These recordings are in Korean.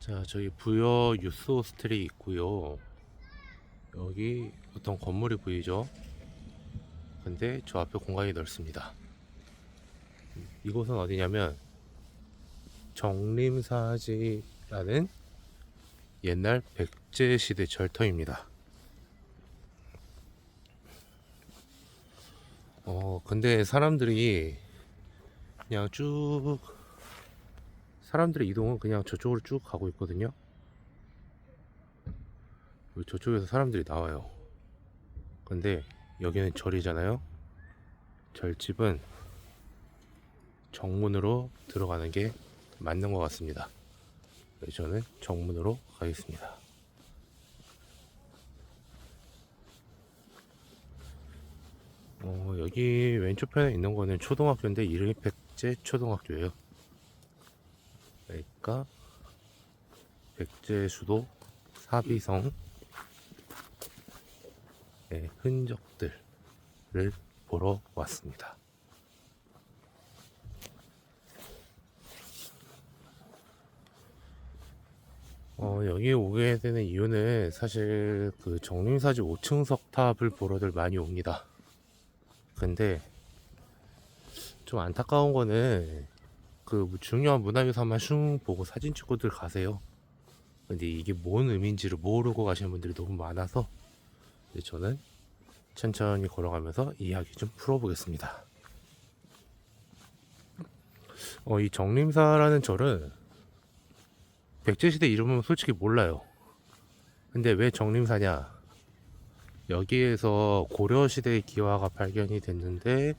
자, 저기 부여 유스 호스텔이 있고요. 여기 어떤 건물이 보이죠? 근데 저 앞에 공간이 넓습니다. 이곳은 어디냐면 정림사지라는 옛날 백제 시대 절터입니다. 어, 근데 사람들이 그냥 쭉 사람들의 이동은 그냥 저쪽으로 쭉 가고 있거든요. 저쪽에서 사람들이 나와요. 근데 여기는 절이잖아요. 절집은 정문으로 들어가는 게 맞는 것 같습니다. 저는 정문으로 가겠습니다. 어, 여기 왼쪽 편에 있는 거는 초등학교인데 이름이 백제 초등학교예요. 그러니까 백제 수도 사비성 의 흔적들을 보러 왔습니다. 어, 여기 오게 되는 이유는 사실 그 정림사지 5층 석탑을 보러들 많이 옵니다. 근데 좀 안타까운 거는 그 중요한 문화유산만 슝 보고 사진 찍고들 가세요. 근데 이게 뭔 의미인지를 모르고 가시는 분들이 너무 많아서 저는 천천히 걸어가면서 이야기 좀 풀어보겠습니다. 어, 이 정림사라는 절은 백제시대 이름은 솔직히 몰라요. 근데 왜 정림사냐? 여기에서 고려시대의 기와가 발견이 됐는데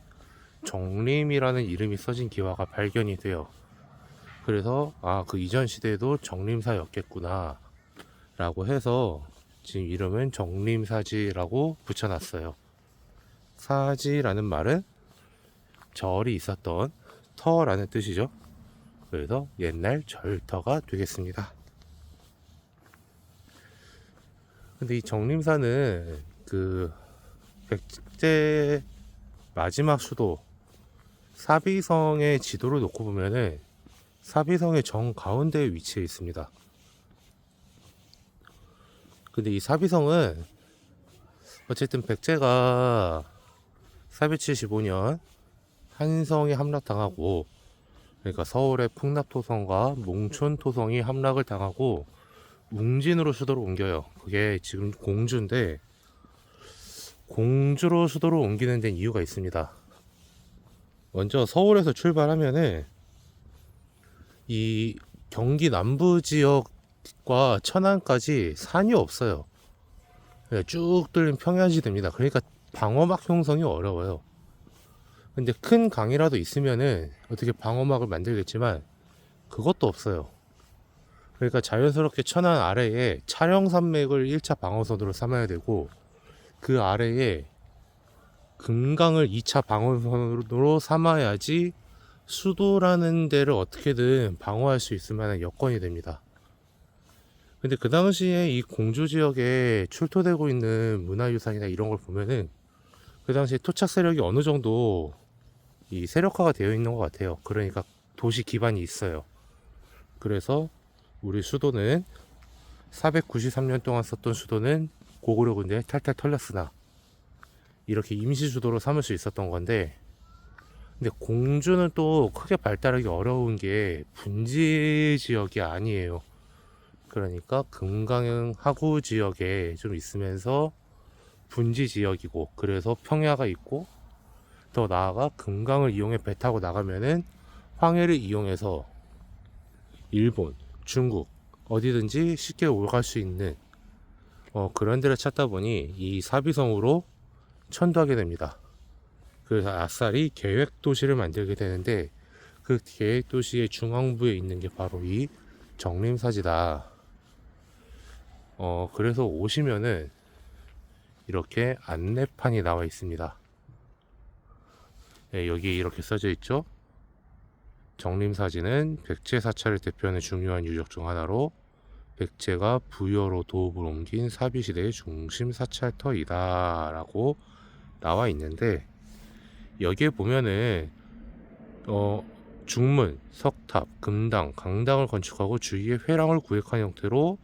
정림이라는 이름이 써진 기와가 발견이 돼요. 그래서 아 그 이전 시대에도 정림사였겠구나 라고 해서 지금 이름은 정림사지라고 붙여놨어요. 사지라는 말은 절이 있었던 터라는 뜻이죠. 그래서 옛날 절터가 되겠습니다. 근데 이 정림사는 그 백제 마지막 수도 사비성의 지도를 놓고 보면은 사비성의 정 가운데에 위치해 있습니다. 근데 이 사비성은 어쨌든 백제가 475년 한성이 함락당하고 그러니까 서울의 풍납토성과 몽촌토성이 함락을 당하고 웅진으로 수도를 옮겨요. 그게 지금 공주인데 공주로 수도를 옮기는 데는 이유가 있습니다. 먼저 서울에서 출발하면은 이 경기 남부 지역과 천안까지 산이 없어요. 그냥 쭉 뚫린 평야지대입니다. 그러니까 방어막 형성이 어려워요. 근데 큰 강이라도 있으면은 어떻게 방어막을 만들겠지만 그것도 없어요. 그러니까 자연스럽게 천안 아래에 촬영산맥을 1차 방어선으로 삼아야 되고 그 아래에 금강을 2차 방어선으로 삼아야지 수도라는 데를 어떻게든 방어할 수 있을 만한 여건이 됩니다. 근데 그 당시에 이 공주 지역에 출토되고 있는 문화유산이나 이런 걸 보면은 그 당시에 토착 세력이 어느 정도 이 세력화가 되어 있는 것 같아요. 그러니까 도시 기반이 있어요. 그래서 우리 수도는 493년 동안 썼던 수도는 고구려 군대에 탈탈 털렸으나 이렇게 임시 수도로 삼을 수 있었던 건데 근데 공주는 또 크게 발달하기 어려운 게 분지 지역이 아니에요. 그러니까 금강형 하구 지역에 좀 있으면서 분지 지역이고 그래서 평야가 있고 더 나아가 금강을 이용해 배 타고 나가면은 황해를 이용해서 일본, 중국 어디든지 쉽게 오갈 수 있는 어, 그런 데를 찾다 보니 이 사비성으로 천도하게 됩니다. 그래서 아싸리 계획 도시를 만들게 되는데 그 계획 도시의 중앙부에 있는 게 바로 이 정림사지다. 어, 그래서 오시면은 이렇게 안내판이 나와 있습니다. 네, 여기 이렇게 써져 있죠. 정림사지는 백제 사찰을 대표하는 중요한 유적 중 하나로 백제가 부여로 도읍을 옮긴 사비시대의 중심 사찰터이다 라고 나와 있는데 여기에 보면은 어 중문, 석탑, 금당, 강당을 건축하고 주위에 회랑을 구획한 형태로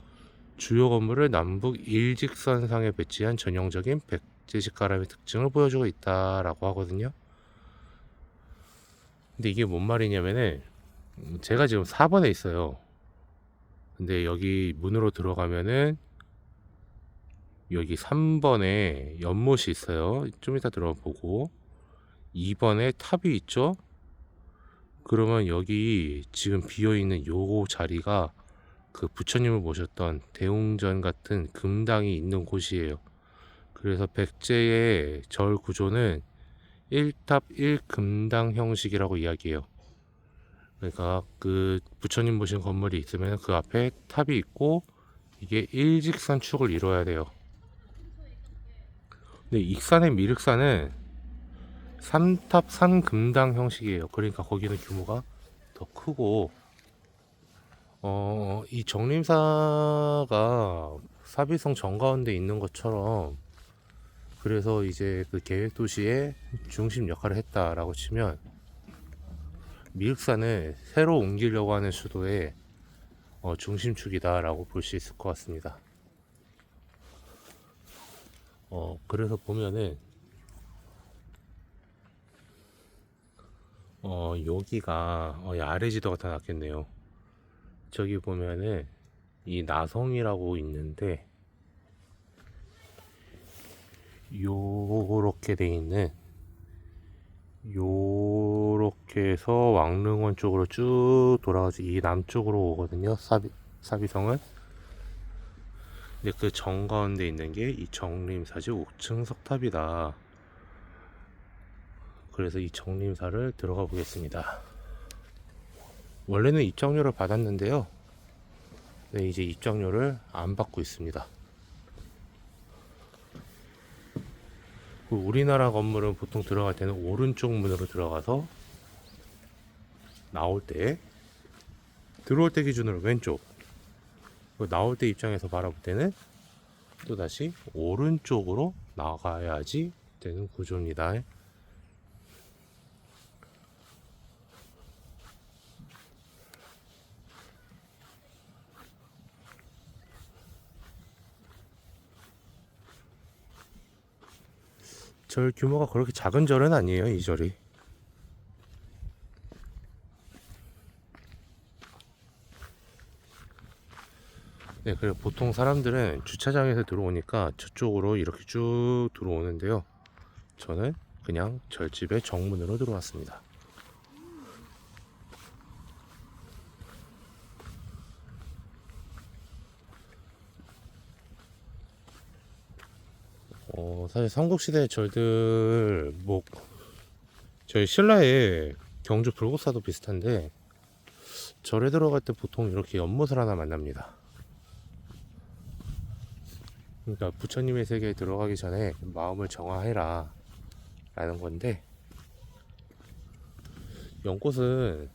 주요 건물을 남북 일직선상에 배치한 전형적인 백제식 가람의 특징을 보여주고 있다라고 하거든요. 근데 이게 뭔 말이냐면은 음, 제가 지금 4번에 있어요. 근데 여기 문으로 들어가면은 여기 3번에 연못이 있어요. 좀 이따 들어보고 2번에 탑이 있죠. 그러면 여기 지금 비어 있는 요 자리가 그 부처님을 모셨던 대웅전 같은 금당이 있는 곳이에요. 그래서 백제의 절 구조는 1탑 1금당 형식이라고 이야기해요. 그러니까 그 부처님 모신 건물이 있으면 그 앞에 탑이 있고 이게 일직선 축을 이뤄야 돼요. 근데 익산의 미륵산은 3탑 3금당 형식이에요. 그러니까 거기는 규모가 더 크고 어, 이 정림사가 사비성 정가운데 있는 것처럼 그래서 이제 그 계획 도시의 중심 역할을 했다라고 치면 미륵산을 새로 옮기려고 하는 수도의 어, 중심축이다라고 볼 수 있을 것 같습니다. 어, 그래서 보면은 어, 여기가 어, 이 아래 지도가 더 낫겠네요. 저기 보면은 이 나성이라고 있는데 요렇게 돼 있는 요렇게 해서 왕릉원 쪽으로 쭉 돌아가서 이 남쪽으로 오거든요. 사비 사비성은. 근데 그 정 가운데 있는 게 이 정림사지 옥층 석탑이다. 그래서 이 정림사를 들어가 보겠습니다. 원래는 입장료를 받았는데요. 네, 이제 입장료를 안 받고 있습니다. 그 우리나라 건물은 보통 들어갈 때는 오른쪽 문으로 들어가서 나올 때 들어올 때 기준으로 왼쪽 나올 때 입장에서 바라볼 때는 또 다시 오른쪽으로 나가야지 되는 구조입니다. 절 규모가 그렇게 작은 절은 아니에요, 이 절이. 네, 그래 보통 사람들은 주차장에서 들어오니까 저쪽으로 이렇게 쭉 들어오는데요. 저는 그냥 절집의 정문으로 들어왔습니다. 어, 사실 삼국시대 절들 뭐 저희 신라의 경주 불국사도 비슷한데 절에 들어갈 때 보통 이렇게 연못을 하나 만납니다. 그러니까 부처님의 세계에 들어가기 전에 마음을 정화해라 라는 건데 연꽃은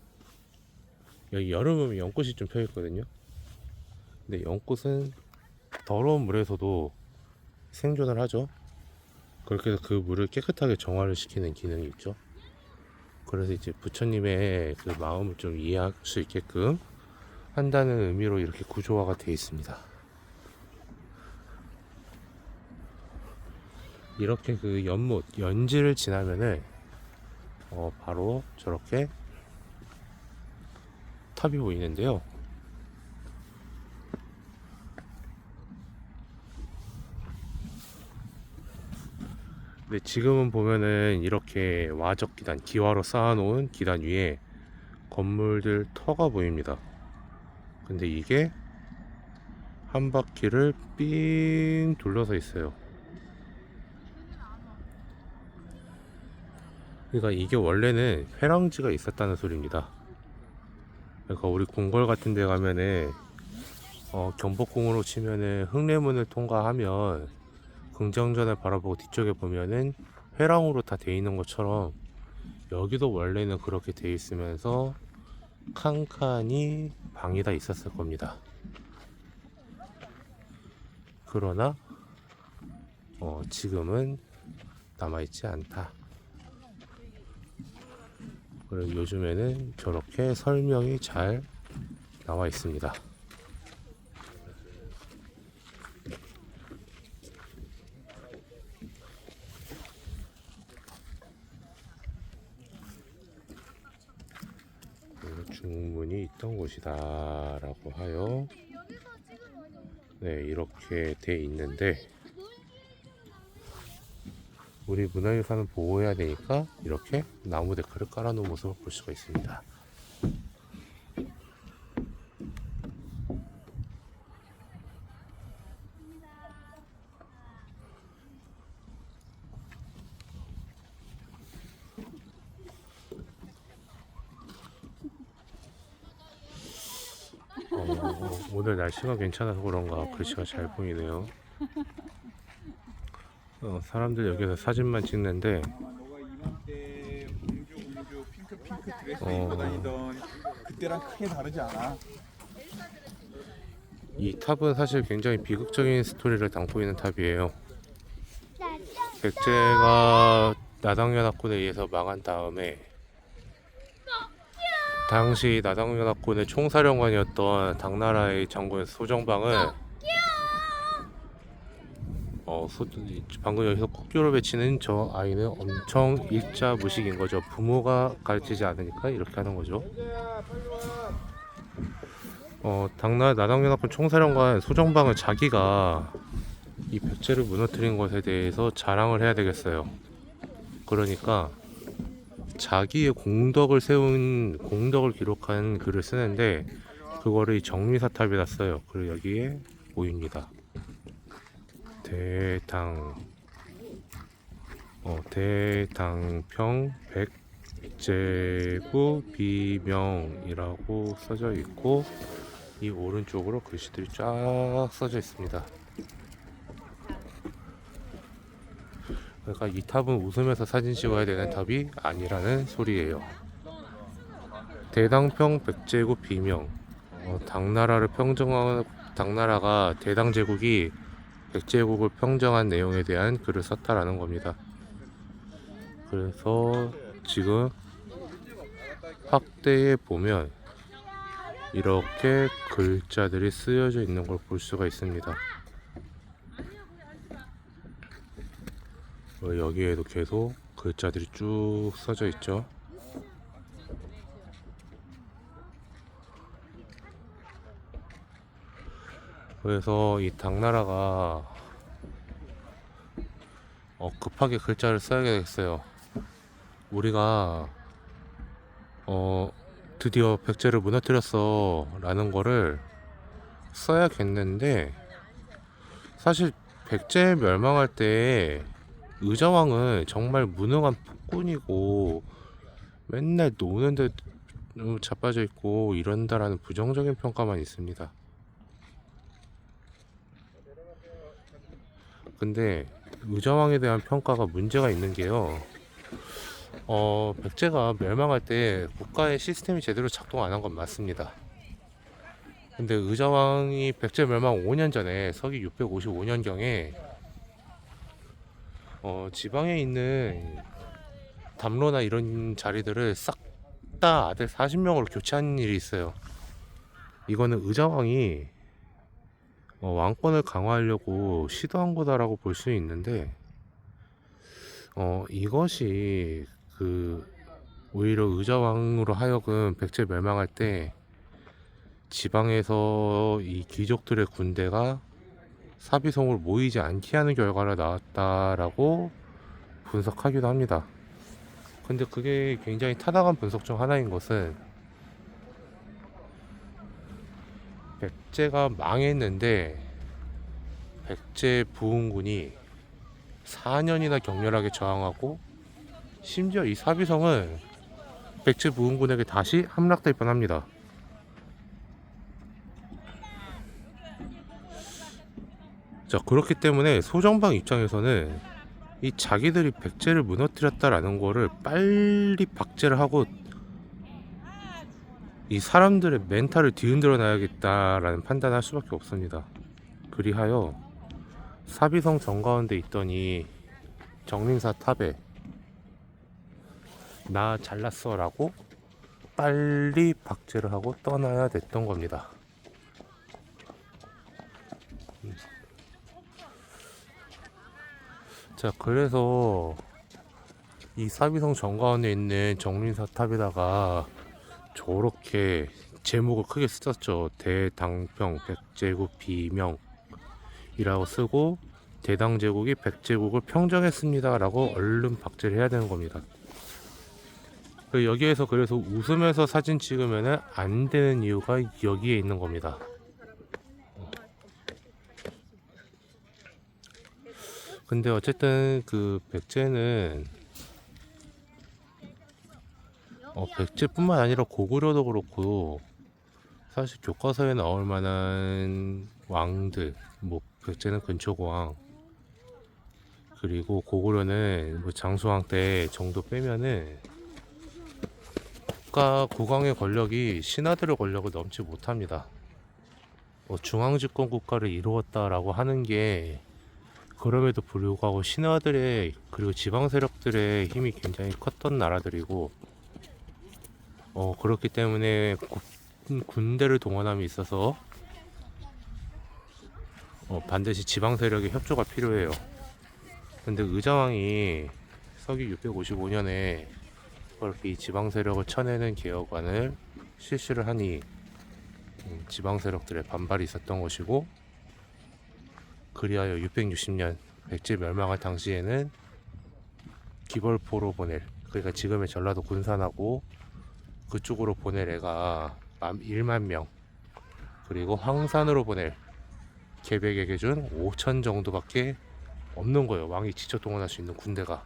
여기 여름은 연꽃이 좀 펴 있거든요. 근데 연꽃은 더러운 물에서도 생존을 하죠. 그렇게 해서 그 물을 깨끗하게 정화를 시키는 기능이 있죠. 그래서 이제 부처님의 그 마음을 좀 이해할 수 있게끔 한다는 의미로 이렇게 구조화가 되어 있습니다. 이렇게 그 연못, 연지를 지나면은 어, 바로 저렇게 탑이 보이는데요. 근데 지금은 보면은 이렇게 와적 기단, 기와로 쌓아놓은 기단 위에 건물들 터가 보입니다. 근데 이게 한 바퀴를 삥 둘러서 있어요. 그러니까 이게 원래는 회랑지가 있었다는 소리입니다. 그러니까 우리 궁궐 같은 데 가면은 어, 경복궁으로 치면은 흑례문을 통과하면 긍정전을 바라보고 뒤쪽에 보면은 회랑으로 다 돼 있는 것처럼 여기도 원래는 그렇게 돼 있으면서 칸칸이 방이 다 있었을 겁니다. 그러나 어, 지금은 남아있지 않다. 그리고 요즘에는 저렇게 설명이 잘 나와 있습니다. 중문이 있던 곳이다라고 하여 네 이렇게 돼 있는데 우리 문화유산을 보호해야 되니까 이렇게 나무 데크를 깔아놓은 모습을 볼 수가 있습니다. 어, 오늘 날씨가 괜찮아서 그런가 글씨가 잘 보이네요. 어, 사람들 여기서 사진만 찍는데 핑크 드레스 어. 입고 다니던 그때랑 크게 다르지 않아. 이 탑은 사실 굉장히 비극적인 스토리를 담고 있는 탑이에요. 백제가 나당연합군에 의해서 망한 다음에 당시 나당연합군의 총사령관이었던 당나라의 장군 소정방은 방금 여기서 교를 외치는 저 아이는 엄청 일자 무식인 거죠. 부모가 가르치지 않으니까 이렇게 하는 거죠. 어, 당나 나당연합군 총사령관 소정방은 자기가 이 백제를 무너뜨린 것에 대해서 자랑을 해야 되겠어요. 그러니까 자기의 공덕을 세운 공덕을 기록한 글을 쓰는데 그거를 이 정리사탑에다 써요. 그리고 여기에 보입니다. 대당 어, 대당평 백제구 비명이라고 써져 있고 이 오른쪽으로 글씨들이 쫙 써져 있습니다. 그러니까 이 탑은 웃으면서 사진 찍어야 되는 탑이 아니라는 소리예요. 대당평 백제국 비명 어, 당나라를 평정한 당나라가 대당 제국이 백제국을 평정한 내용에 대한 글을 썼다라는 겁니다. 그래서 지금 확대에 보면 이렇게 글자들이 쓰여져 있는 걸 볼 수가 있습니다. 어, 여기에도 계속 글자들이 쭉 써져 있죠. 그래서 이 당나라가 어, 급하게 글자를 써야겠어요. 우리가 어, 드디어 백제를 무너뜨렸어 라는 거를 써야겠는데 사실 백제 멸망할 때 의자왕은 정말 무능한 폭군이고 맨날 노는데 자빠져 있고 이런다라는 부정적인 평가만 있습니다. 근데 의자왕에 대한 평가가 문제가 있는 게요. 어, 백제가 멸망할 때 국가의 시스템이 제대로 작동 안 한 건 맞습니다. 근데 의자왕이 백제 멸망 5년 전에 서기 655년경에 어, 지방에 있는 담로나 이런 자리들을 싹 다 아들 40명으로 교체한 일이 있어요. 이거는 의자왕이 어, 왕권을 강화하려고 시도한 거다라고 볼 수 있는데 어, 이것이 그 오히려 의자왕으로 하여금 백제 멸망할 때 지방에서 이 귀족들의 군대가 사비성으로 모이지 않게 하는 결과가 나왔다라고 분석하기도 합니다. 근데 그게 굉장히 타당한 분석 중 하나인 것은 백제가 망했는데 백제 부흥군이 4년이나 격렬하게 저항하고 심지어 이 사비성은 백제 부흥군에게 다시 함락될 뻔합니다. 자 그렇기 때문에 소정방 입장에서는 이 자기들이 백제를 무너뜨렸다라는 거를 빨리 박제를 하고 이 사람들의 멘탈을 뒤흔들어 놔야겠다라는 판단을 할 수밖에 없습니다. 그리하여 사비성 정가운데 이 정림사 탑에 나 잘났어 라고 빨리 박제를 하고 떠나야 됐던 겁니다. 음. 자, 그래서 이 사비성 정가원에 있는 정린사탑에다가 저렇게 제목을 크게 썼죠. 대당평 백제국 비명이라고 쓰고 대당 제국이 백제국을 평정했습니다라고 얼른 박제를 해야 되는 겁니다. 그 여기에서 그래서 웃으면서 사진 찍으면은 안 되는 이유가 여기에 있는 겁니다. 근데 어쨌든 그 백제는 어, 백제뿐만 아니라 고구려도 그렇고 사실 교과서에 나올 만한 왕들 뭐 백제는 근초고왕 그리고 고구려는 뭐 장수왕 때 정도 빼면은 국가 국왕의 권력이 신하들의 권력을 넘지 못합니다. 뭐 중앙집권 국가를 이루었다라고 하는 게 그럼에도 불구하고 신하들의 그리고 지방 세력들의 힘이 굉장히 컸던 나라들이고 어 그렇기 때문에 군- 군대를 동원함에 있어서 어, 반드시 지방 세력의 협조가 필요해요. 근데 의자왕이 서기 655년에 그렇게 이 지방 세력을 쳐내는 개혁안을 실시를 하니 음, 지방 세력들의 반발이 있었던 것이고 그리하여 660년 백제 멸망할 당시에는 기벌포로 보낼 그러니까 지금의 전라도 군산하고 그쪽으로 보낼 애가 1만 명. 그리고 황산으로 보낼 계백의 기준 5천 정도밖에 없는 거예요. 왕이 직접 동원할 수 있는 군대가.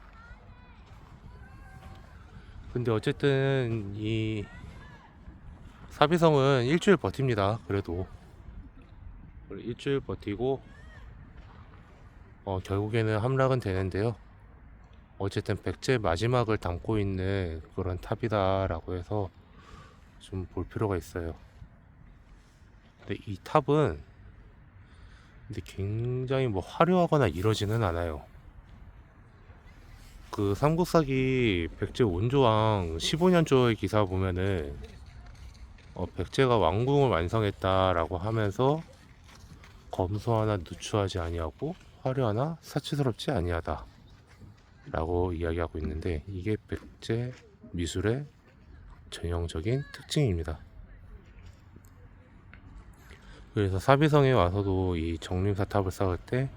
근데 어쨌든 이 사비성은 일주일 버팁니다 그래도. 일주일 버티고 어, 결국에는 함락은 되는데요. 어쨌든 백제 마지막을 담고 있는 그런 탑이다라고 해서 좀 볼 필요가 있어요. 근데 이 탑은 근데 굉장히 뭐 화려하거나 이러지는 않아요. 그 삼국사기 백제 원조왕 15년조의 기사 보면은 어, 백제가 왕궁을 완성했다라고 하면서 검소 하나 누추하지 아니하고 화려하나 사치스럽지 아니하다. 라고 이야기하고 있는데 이게 백제 미술의 전형적인 특징입니다. 그래서 사비성에 와서도 이 정림사탑을 쌓을 때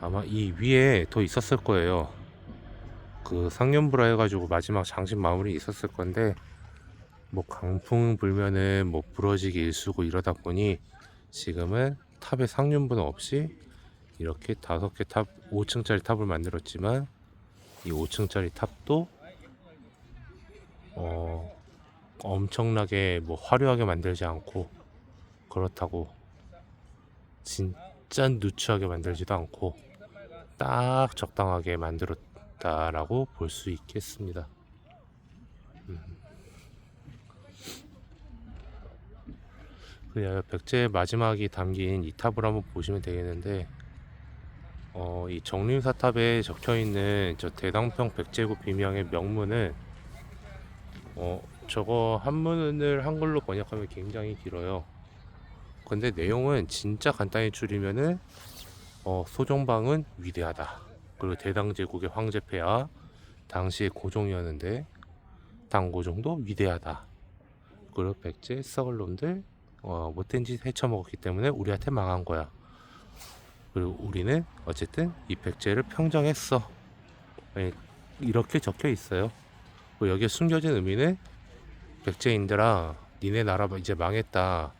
아마 이 위에 더 있었을 거예요. 그 상년부라 해가지고 마지막 장식 마무리 있었을 건데 뭐 강풍 불면은 뭐 부러지기 일수고 이러다 보니 지금은 탑에 상륜부는 없이 이렇게 다섯 개 탑, 5층짜리 탑을 만들었지만 이 5층짜리 탑도 어 엄청나게 뭐 화려하게 만들지 않고 그렇다고 진짜 누추하게 만들지도 않고 딱 적당하게 만들었다라고 볼 수 있겠습니다. 음. 그래야 백제의 마지막이 담긴 이 탑을 한번 보시면 되겠는데 어, 이 정림사탑에 적혀 있는 저 대당평 백제국 비명의 명문은 어, 저거 한문을 한글로 번역하면 굉장히 길어요. 근데 내용은 진짜 간단히 줄이면은 어, 소정방은 위대하다. 그리고 대당제국의 황제폐하 당시의 고종이었는데 당고종도 위대하다. 그리고 백제 썩을 놈들 어, 못된 짓 헤쳐먹었기 때문에 우리한테 망한 거야. 그리고 우리는 어쨌든 이 백제를 평정했어. 예, 이렇게 적혀 있어요. 그리고 여기에 숨겨진 의미는 백제인들아, 니네 나라 이제 망했다.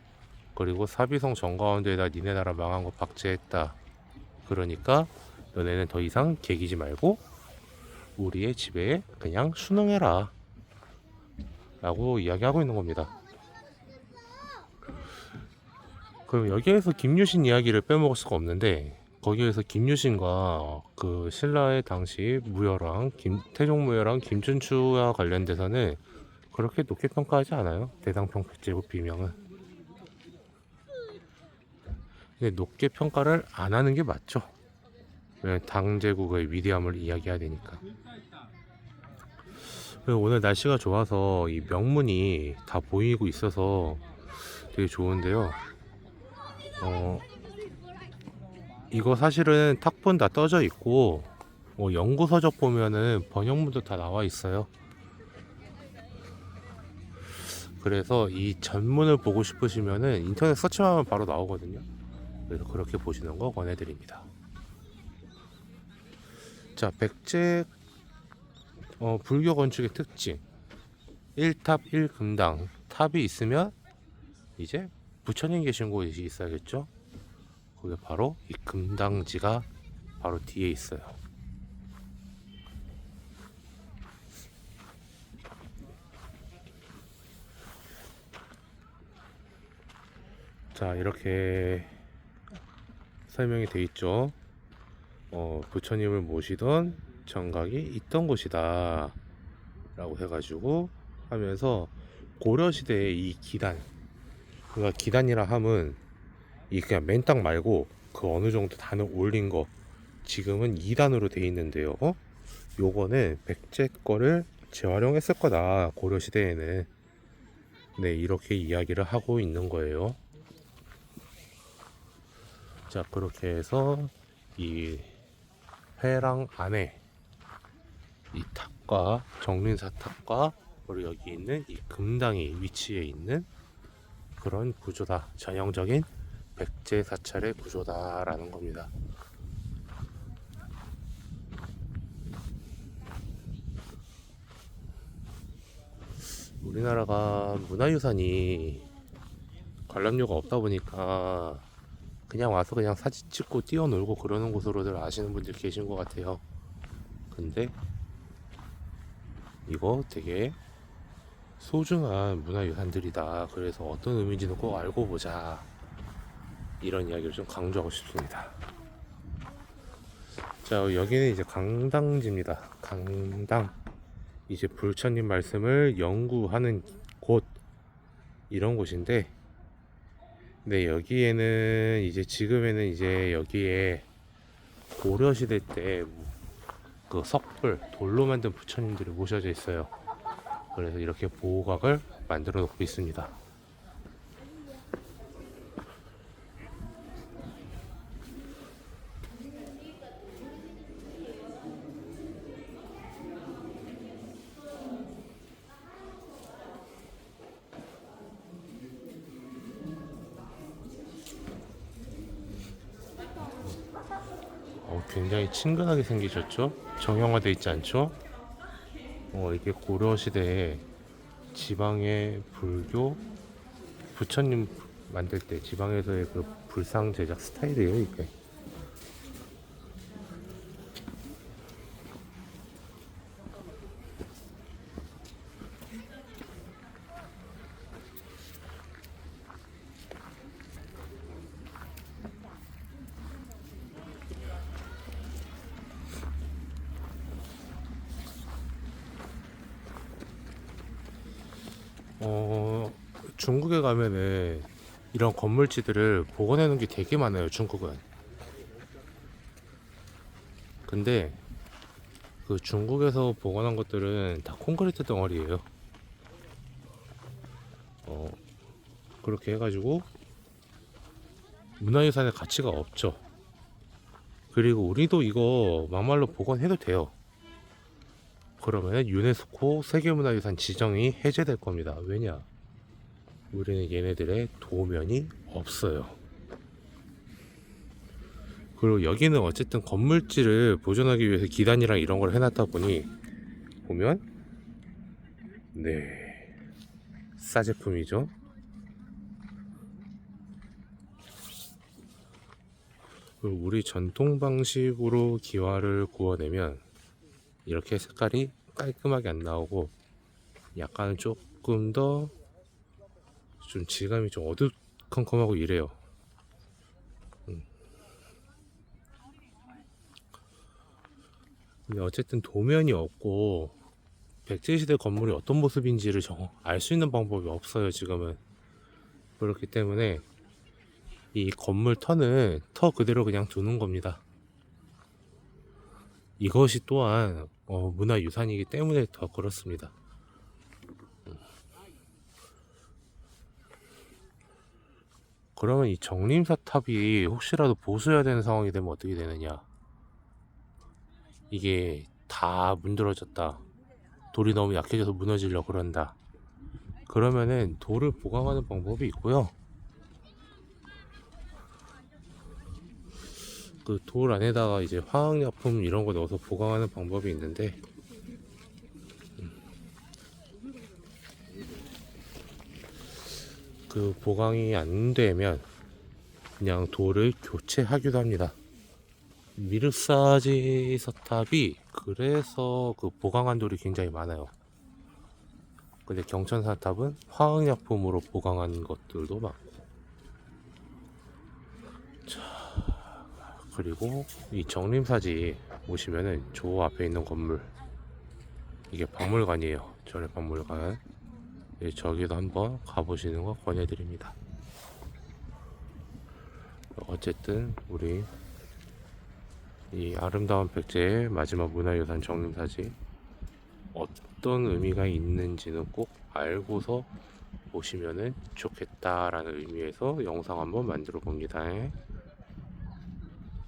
그리고 사비성 정가운데에다 니네 나라 망한 거 박제했다. 그러니까 너네는 더 이상 개기지 말고 우리의 지배에 그냥 순응해라. 라고 이야기하고 있는 겁니다. 그럼 여기에서 김유신 이야기를 빼먹을 수가 없는데 거기에서 김유신과 그 신라의 당시 무열왕 김 태종 무열왕 김춘추와 관련돼서는 그렇게 높게 평가하지 않아요 대당평 백제국 비명은 근데 높게 평가를 안 하는 게 맞죠 왜 당제국의 위대함을 이야기해야 되니까 오늘 날씨가 좋아서 이 명문이 다 보이고 있어서 되게 좋은데요. 어, 이거 사실은 탁본 다 떠져 있고, 뭐 연구 서적 보면은 번역문도 다 나와 있어요. 그래서 이 전문을 보고 싶으시면은 인터넷 서치하면 바로 나오거든요. 그래서 그렇게 보시는 거 권해드립니다. 자, 백제 어, 불교 건축의 특징 1탑 1금당 탑이 있으면 이제 부처님 계신 곳이 있어야겠죠 그게 바로 이 금당지가 바로 뒤에 있어요 자 이렇게 설명이 돼 있죠. 어, 부처님을 모시던 정각이 있던 곳이다 라고 해가지고 하면서 고려시대의 이 기단 그러니까 기단이라 함은 이 그냥 맨땅 말고 그 어느 정도 단을 올린 거 지금은 2단으로 돼 있는데요. 어? 요거는 백제 거를 재활용했을 거다 고려시대에는. 네 이렇게 이야기를 하고 있는 거예요 자 그렇게 해서 이 회랑 안에 이 탑과 정린사 탑과 그리고 여기 있는 이 금당이 위치해 있는 그런 구조다. 전형적인 백제 사찰의 구조다라는 겁니다. 우리나라가 문화유산이 관람료가 없다 보니까 그냥 와서 그냥 사진 찍고 뛰어놀고 그러는 곳으로들 아시는 분들 계신 것 같아요. 근데 이거 되게 소중한 문화유산들이다. 그래서 어떤 의미인지는 꼭 알고 보자. 이런 이야기를 좀 강조하고 싶습니다. 자, 여기는 이제 강당지입니다. 강당. 이제 불처님 말씀을 연구하는 곳. 이런 곳인데, 네, 여기에는 이제 지금에는 이제 여기에 고려시대 때 그 석불, 돌로 만든 부처님들이 모셔져 있어요. 그래서 이렇게 보호각을 만들어 놓고 있습니다. 어, 친근하게 생기셨죠? 정형화되어 있지 않죠? 어, 이게 고려시대에 지방의 불교 부처님 만들 때 지방에서의 그 불상 제작 스타일이에요, 이게. 어, 중국에 가면은 이런 건물지들을 복원해 놓은 게 되게 많아요, 중국은. 근데 그 중국에서 복원한 것들은 다 콘크리트 덩어리예요. 어, 그렇게 해가지고 문화유산의 가치가 없죠. 그리고 우리도 이거 막말로 복원해도 돼요. 그러면 유네스코 세계문화유산 지정이 해제될 겁니다. 왜냐? 우리는 얘네들의 도면이 없어요. 그리고 여기는 어쨌든 건물지를 보존하기 위해서 기단이랑 이런 걸 해놨다 보니 보면 네 싸제품이죠. 우리 전통 방식으로 기와를 구워내면 이렇게 색깔이 깔끔하게 안 나오고 약간 조금 더 좀 질감이 좀 어두컴컴하고 이래요. 음. 근데 어쨌든 도면이 없고 백제시대 건물이 어떤 모습인지를 알 수 있는 방법이 없어요 지금은 그렇기 때문에 이 건물 터는 터 그대로 그냥 두는 겁니다. 이것이 또한 어, 문화유산이기 때문에 더 그렇습니다. 그러면 이 정림사탑이 혹시라도 보수해야 되는 상황이 되면 어떻게 되느냐? 이게 다 문드러졌다. 돌이 너무 약해져서 무너지려 그런다. 그러면은 돌을 보강하는 방법이 있고요. 그 돌 안에다가 이제 화학약품 이런 거 넣어서 보강하는 방법이 있는데 그 보강이 안 되면 그냥 돌을 교체하기도 합니다. 미르사지 서탑이 그래서 그 보강한 돌이 굉장히 많아요. 근데 경천 사탑은 화학약품으로 보강한 것들도 많고. 자, 그리고 이 정림사지 보시면은 저 앞에 있는 건물 이게 박물관이에요. 전에 박물관. 예, 저기도 한번 가보시는 거 권해드립니다. 어쨌든 우리 이 아름다운 백제의 마지막 문화유산 정림사지 어떤 의미가 있는지는 꼭 알고서 보시면은 좋겠다라는 의미에서 영상 한번 만들어 봅니다.